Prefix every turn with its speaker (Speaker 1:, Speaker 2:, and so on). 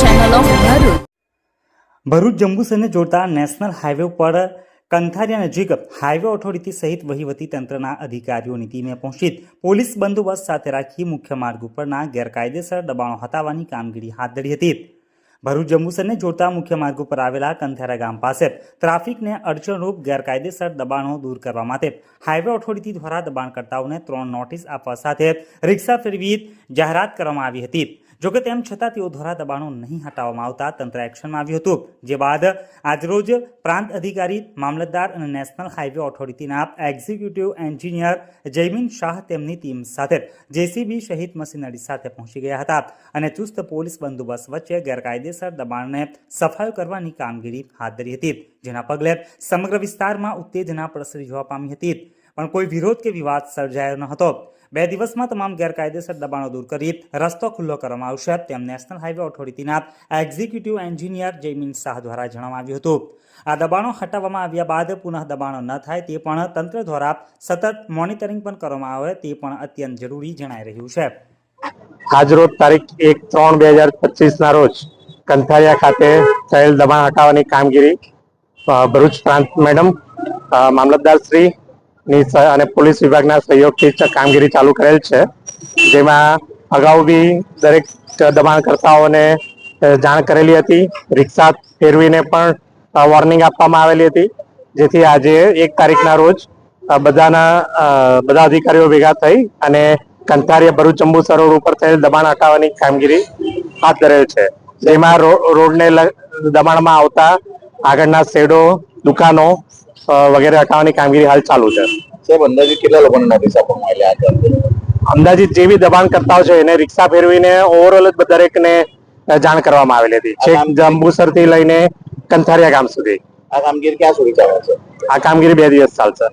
Speaker 1: channel
Speaker 2: Bharuch જંબુસરને જોડતા national highway ઉપર કંથારિયા નજીક હાઈવે ઓથોરિટી સહિત વહીવટી તંત્રના અધિકારીઓની ટીમે પહોંચી પોલીસ બંદોબસ્ત સાથે રાખી મુખ્ય માર્ગ ઉપરના ગેરકાયદેસર દબાણો હટાવવાની કામગીરી હાથ ધરી હતી. ભરૂચ જંબુસરને જોડતા મુખ્ય માર્ગ ઉપર આવેલા કંથેરા ગામ પાસે ટ્રાફિકને અડચણરૂપ ગેરકાયદેસર દબાણો દૂર કરવા માટે હાઈવે ઓથોરિટી દ્વારા દબાણકર્તાઓને ત્રણ નોટિસ આપવા સાથે રિક્ષા ફેરવી જાહેરાત કરવામાં આવી હતી. જોકે તેમ છતાં તેઓ ધોરા દબાણો નહીં હટાવવામાં આવતા તંત્ર એક્શનમાં આવ્યું હતું. જે બાદ આજરોજ પ્રાંત અધિકારી, મામલતદાર અને નેશનલ હાઈવે ઓથોરિટીના એક્ઝિક્યુટિવ એન્જિનિયર જયમીન શાહ તેમની ટીમ સાથે જેસીબી સહિત મશીનરી સાથે પહોંચી ગયા હતા અને ચુસ્ત પોલીસ બંદોબસ્ત વચ્ચે ગેરકાયદેસર દબાણને સફાયો કરવાની કામગીરી હાથ ધરી હતી. જેના પગલે સમગ્ર વિસ્તારમાં ઉત્તેજના પ્રસરી જોવા પામી હતી. પણ કોઈ વિરોધ કે વિવાદ સર્જાયો ન હતો. બે દિવસમાં તમામ ગેરકાયદેસર દબાણો દૂર કરી રસ્તો ખુલ્લો કરવામાં આવશે, તેમ નેશનલ હાઈવે ઓથોરિટીના એક્ઝિક્યુટિવ એન્જિનિયર જયમીન શાહ દ્વારા જણાવ્યું હતું. આ દબાણો હટાવવામાં આવ્યા બાદ પુનઃ દબાણો ન થાય તે પણ તંત્ર દ્વારા સતત મોનિટરિંગ પણ કરવામાં આવે તે પણ અત્યંત જરૂરી જણાઈ રહ્યું છે.
Speaker 3: આજરોજ તારીખ એક ત્રણ બે હજાર પચીસ ના રોજ કંથારિયા ખાતે થયેલ દબાણ હટાવવાની કામગીરી ભરૂચ પ્રાંત મેડમ મામલતદાર શ્રી ની અને પોલીસ વિભાગના સહયોગથી કામગીરી ચાલુ કરેલ છે. જેમાં અગાઉ બી દરેક દબાણકર્તાઓને જાણ કરેલી હતી. રિક્ષા ફેરવીને પણ વોર્નિંગ આપવામાં આવેલી હતી. જેથી આજે એક તારીખના રોજ બધાના બધા અધિકારીઓ ભેગા થઈ અને કંથારીયા ભરૂચ જંબુસર સરોવર ઉપર થયેલ દબાણ હટાવવાની કામગીરી હાથ ધરેલ છે. જેમાં રોડને દબાણમાં આવતા આગળના શેડો, દુકાનો વગેરે હટાવવાની કામગીરી હાલ ચાલુ છે.
Speaker 4: સાહેબ અંદાજિત કેટલા લોકોને નોટિસ આપવામાં આવેલી આ
Speaker 3: અંદાજિત જે બી દબાણકર્તાઓ છે એને રિક્ષા ફેરવીને ઓવરઓલ જ દરેકને જાણ કરવામાં આવેલી હતી. છેક જંબુસરથી લઈને કંથારિયા ગામ સુધી.
Speaker 4: આ કામગીરી ક્યાં સુધી ચાલે છે?
Speaker 3: આ કામગીરી બે દિવસ ચાલશે.